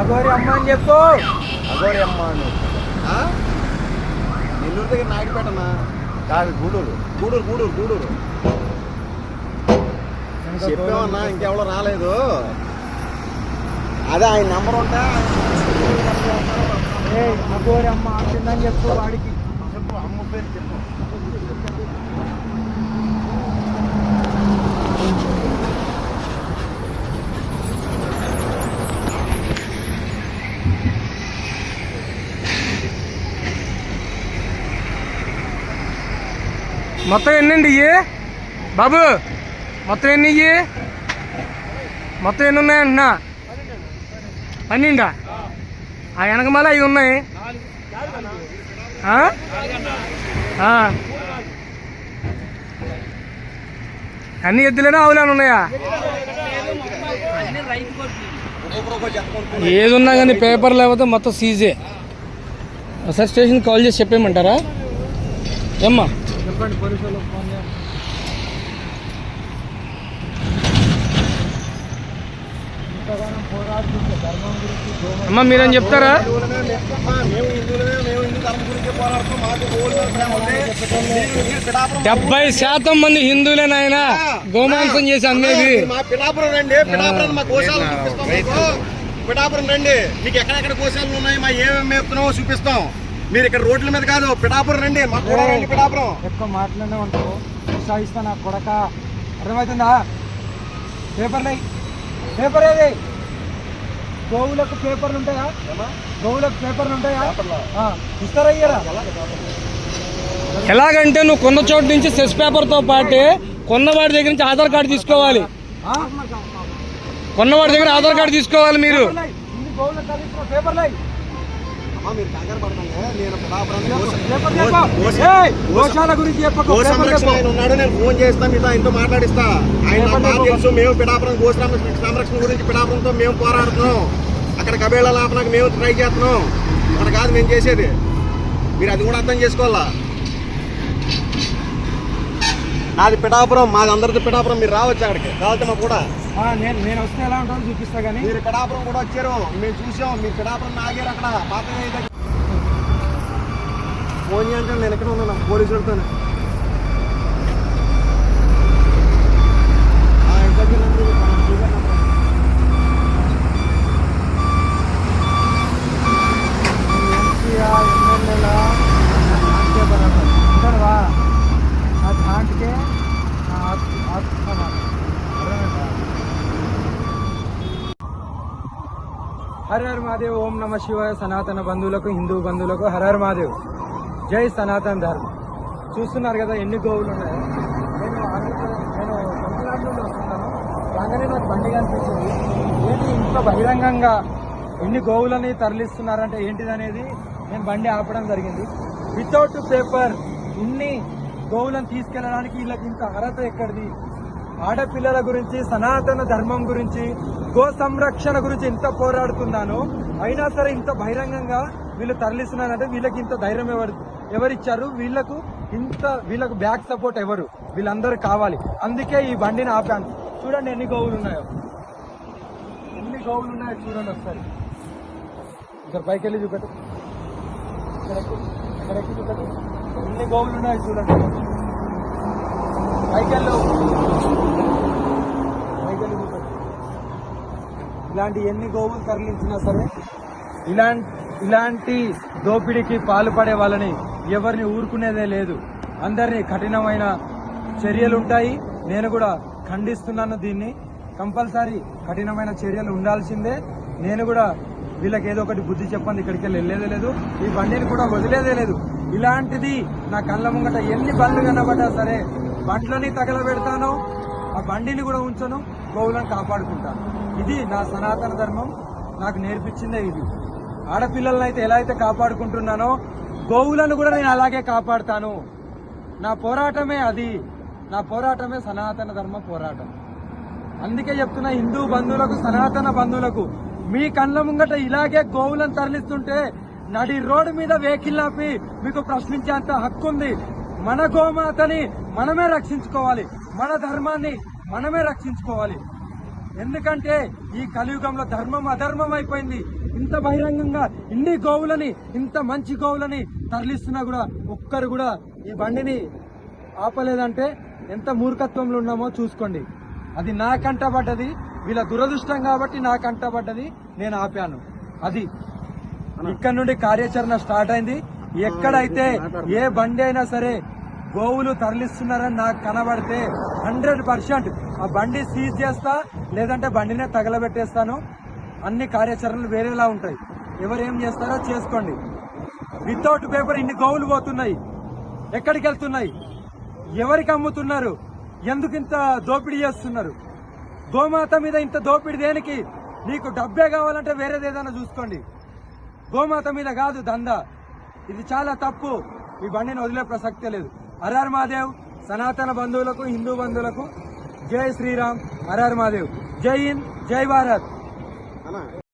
అగోరి అమ్మ అని చెప్పు అగోరి అమ్మ అని నెల్లూరు దగ్గర నాయుడుపేటనా కాదు గూడూరు గూడూరు గూడూరు గూడూరు చెప్పామన్నా ఇంకెవరో రాలేదు అదే ఆయన నెంబర్ ఉంటా అగోరి అమ్మ ఆడుతుందని చెప్పు వాడికి మొత్తం ఎన్నండి ఇవి బాబు మొత్తం ఎన్ని ఇవి మొత్తం ఎన్ని ఉన్నాయి అంటున్నా? పన్నెండా? ఆ వెనకమాల అవి ఉన్నాయి. అన్ని ఎద్దులేనా ఆవులేనా ఉన్నాయా? ఏదున్నా ఏది ఉన్నా కానీ పేపర్ లేకపోతే మొత్తం సీజే. ఒకసారి స్టేషన్ కాల్ చేసి చెప్పేయమంటారా? ఏమ్మా? చెప్పండి పోలీసు వాళ్ళకి ఫోన్ చేయండి. అమ్మ మీరేం చెప్తారా? డెబ్బై శాతం మంది హిందువులే నాయన. గోమాంసం చేసి అమ్మేది పిఠాపురం రండి. పిఠాపురం మా మీకు. పిఠాపురం రండి. మీకు ఎక్కడెక్కడ గోశాలను ఉన్నాయి మా ఏమేమి మేపుతున్నామో చూపిస్తాం. మీరు ఇక్కడ రోడ్ల మీద కాదు పిఠాపురం రండి. మాకు కూడా రండి పిఠాపురం. ఎక్కువ మాటలోనే ఉంటావు. ఉత్సాహిస్తా నా కొడక. అర్థమవుతుందా? పేపర్లు పేపర్ ఏది? గోవులకు పేపర్లు ఉంటాయా? గోవులకు పేపర్లు ఉంటాయా? ఆ, ఇస్తారా ఇయ్యరా? ఎలాగంటే నువ్వు కొన్న చోటు నుంచి సెస్ పేపర్తో పాటే కొన్నవాడి దగ్గర నుంచి ఆధార్ కార్డు తీసుకోవాలి? కొన్నవాడి దగ్గర ఆధార్ కార్డు తీసుకోవాలి మీరు. పేపర్లు. ఉన్నాడు నేను ఫోన్ చేస్తా మీతో ఆయనతో మాట్లాడిస్తా. ఆయన బాగా తెలుసు మేము పిఠాపురం గో సంరక్షణ గురించి పిఠాపురంతో మేము పోరాడుతున్నాం. అక్కడ కబేళ లాపడానికి మేము ట్రై చేస్తున్నాం. అక్కడ కాదు మేము చేసేది. మీరు అది కూడా అర్థం చేసుకోవాలా? నాది పిఠాపురం మాది అందరిది పిఠాపురం మీరు రావచ్చు అక్కడికి. కావాలంటే మాకు కూడా. నేను నేను వస్తే ఎలా ఉంటుందో చూపిస్తా కానీ. మీరు కడాపురం కూడా వచ్చారు. మేము చూసాం. మీరు కడాపురం ఆగారు అక్కడ పాత ఫోన్ చేయంటే నేను ఎక్కడ ఉన్నాను? పోలీసులతోనే. హర హర్ మహాదేవ్ ఓం నమ శివాయ సనాతన బంధువులకు హిందూ బంధువులకు హర హర్ మహాదేవ్ జై సనాతన ధర్మం చూస్తున్నారు కదా ఎన్ని గోవులు ఉన్నాయో. నేను నేను తమిళనాడు నుండి వస్తున్నాను. రాగానే నాకు బండి కనిపించింది. ఏంటి ఇంత బహిరంగంగా ఎన్ని గోవులని తరలిస్తున్నారంటే ఏంటిది అనేది నేను బండి ఆపడం జరిగింది. వితౌట్ పేపర్ ఇన్ని గోవులను తీసుకెళ్ళడానికి వీళ్ళకి ఇంత అర్హత ఎక్కడిది? ఆడపిల్లల గురించి సనాతన ధర్మం గురించి గో సంరక్షణ గురించి ఎంత పోరాడుతున్నాను. అయినా సరే ఇంత బహిరంగంగా వీళ్ళు తరలిస్తున్నారంటే వీళ్ళకి ఇంత ధైర్యం ఎవరు ఎవరిచ్చారు? వీళ్ళకు ఇంత వీళ్ళకు బ్యాక్ సపోర్ట్ ఎవరు? వీళ్ళందరూ కావాలి. అందుకే ఈ బండిని ఆపాను. చూడండి ఎన్ని గోవులు ఉన్నాయో. ఎన్ని గోవులు ఉన్నాయో చూడండి ఒకసారి. ఇక్కడ పైకి వెళ్ళి ఇక్కడ ఎక్కి చూపెట్టు. ఎన్ని గోవులు ఉన్నాయో చూడండి. పైకి ఇలాంటి ఎన్ని గోవులు తరలించినా సరే ఇలాంటి ఇలాంటి దోపిడీకి పాల్పడే వాళ్ళని ఎవరిని ఊరుకునేదే లేదు. అందరినీ కఠినమైన చర్యలు ఉంటాయి. నేను కూడా ఖండిస్తున్నాను దీన్ని. కంపల్సరీ కఠినమైన చర్యలు ఉండాల్సిందే. నేను కూడా వీళ్ళకి ఏదో ఒకటి బుద్ధి చెప్పండి ఇక్కడికి వెళ్ళి వెళ్ళేదే లేదు. ఈ బండిని కూడా వదిలేదే లేదు. ఇలాంటిది నా కళ్ళ ముంగట ఎన్ని బండ్లు కనబడ్డా సరే బండ్లని తగలబెడతాను ఆ బండిని కూడా ఉంచను గోవులను కాపాడుకుంటాను. ఇది నా సనాతన ధర్మం నాకు నేర్పించిందే ఇది. ఆడపిల్లలను అయితే ఎలా అయితే కాపాడుకుంటున్నానో గోవులను కూడా నేను అలాగే కాపాడుతాను. నా పోరాటమే అది. నా పోరాటమే సనాతన ధర్మ పోరాటం. అందుకే చెప్తున్నా హిందూ బంధువులకు సనాతన బంధువులకు మీ కళ్ళ ముంగట ఇలాగే గోవులను తరలిస్తుంటే నడి రోడ్డు మీద వెహికల్ ఆపి మీకు ప్రశ్నించేంత హక్కు ఉంది మన గోమాతని మనమే రక్షించుకోవాలి. మన ధర్మాన్ని మనమే రక్షించుకోవాలి. ఎందుకంటే ఈ కలియుగంలో ధర్మం అధర్మం అయిపోయింది. ఇంత బహిరంగంగా ఇన్ని గోవులని ఇంత మంచి గోవులని తరలిస్తున్నా కూడా ఒక్కరు కూడా ఈ బండిని ఆపలేదంటే ఎంత మూర్ఖత్వంలో ఉన్నామో చూసుకోండి. అది నా కంటపడ్డది వీళ్ళ దురదృష్టం కాబట్టి నా కంటపడ్డది నేను ఆపాను. అది. ఇక్కడ నుండి కార్యాచరణ స్టార్ట్ అయింది. ఎక్కడైతే ఏ బండి అయినా సరే గోవులు తరలిస్తున్నారని నాకు కనబడితే హండ్రెడ్ పర్సెంట్ ఆ బండి సీజ్ చేస్తా లేదంటే బండినే తగలబెట్టేస్తాను. అన్ని కార్యాచరణలు వేరేలా ఉంటాయి. ఎవరు ఏం చేస్తారో చేసుకోండి. వితౌట్ పేపర్ ఇన్ని గోవులు పోతున్నాయి. ఎక్కడికి వెళ్తున్నాయి ఎవరికి అమ్ముతున్నారు? ఎందుకు ఇంత దోపిడీ చేస్తున్నారు? గోమాత మీద ఇంత దోపిడీ దేనికి? నీకు డబ్బే కావాలంటే వేరేది ఏదైనా చూసుకోండి. గోమాత మీద కాదు దందా. ఇది చాలా తప్పు. ఈ బండిని వదిలే ప్రసక్తే లేదు హరార్ మాదేవ్ సనాతన బంధువులకు హిందూ బంధువులకు జై శ్రీరామ్ హరార్ మాదేవ్. జై హింద్ జై భారత్.